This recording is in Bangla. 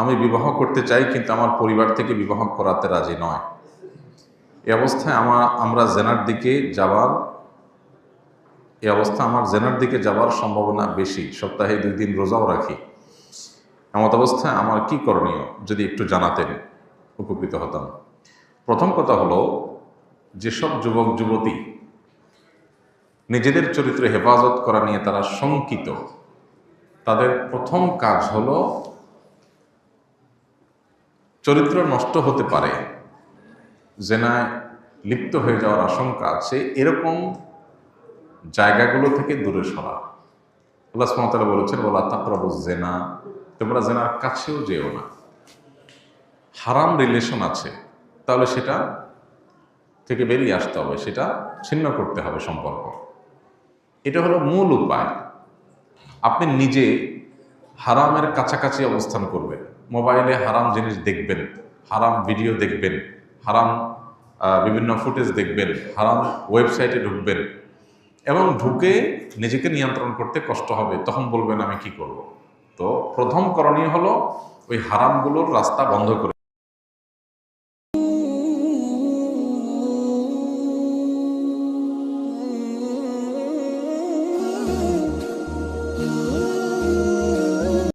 আমি বিবাহ করতে চাই, কিন্তু আমার পরিবার থেকে বিবাহ করাতে রাজি নয়। এ অবস্থায় আমার আমরা জেনার দিকে যাওয়ার এ অবস্থা আমার জেনার দিকে যাওয়ার সম্ভাবনা বেশি। সপ্তাহে দুই দিন রোজাও রাখি। এমত অবস্থায় আমার কি করণীয়, যদি একটু জানাতেন, উপকৃত হতাম। প্রথম কথা হলো, যেসব যুবক, যুবতী নিজেদের চরিত্র হেফাজত করা নিয়ে তারা শঙ্কিত, তাদের প্রথম কাজ হলো চরিত্র নষ্ট হতে পারে, জেনায় লিপ্ত হয়ে যাওয়ার আশঙ্কা আছে, এরকম জায়গাগুলো থেকে দূরে সরা। আল্লাহ সুমতালা বলেছেন বলা তাকরাবু জেনা তোমরা জেনার কাছেও যেও না। হারাম রিলেশন আছে, তাহলে সেটা থেকে বেরিয়ে আসতে হবে, সেটা ছিন্ন করতে হবে সম্পর্ক। এটা হলো মূল উপায়। আপনি নিজে হারামের কাছাকাছি অবস্থান করবেন। মোবাইলে হারাম জিনিস দেখবেন, হারাম ভিডিও দেখবেন, হারাম বিভিন্ন ফুটেজ দেখবেন, হারাম ওয়েবসাইটে ঢুকবেন এবং ঢুকে নিজেকে নিয়ন্ত্রণ করতে কষ্ট হবে, তখন বলবেন আমি কি করব। তো প্রথম করণীয় হলো ওই হারামগুলোর রাস্তা বন্ধ করে Ooh.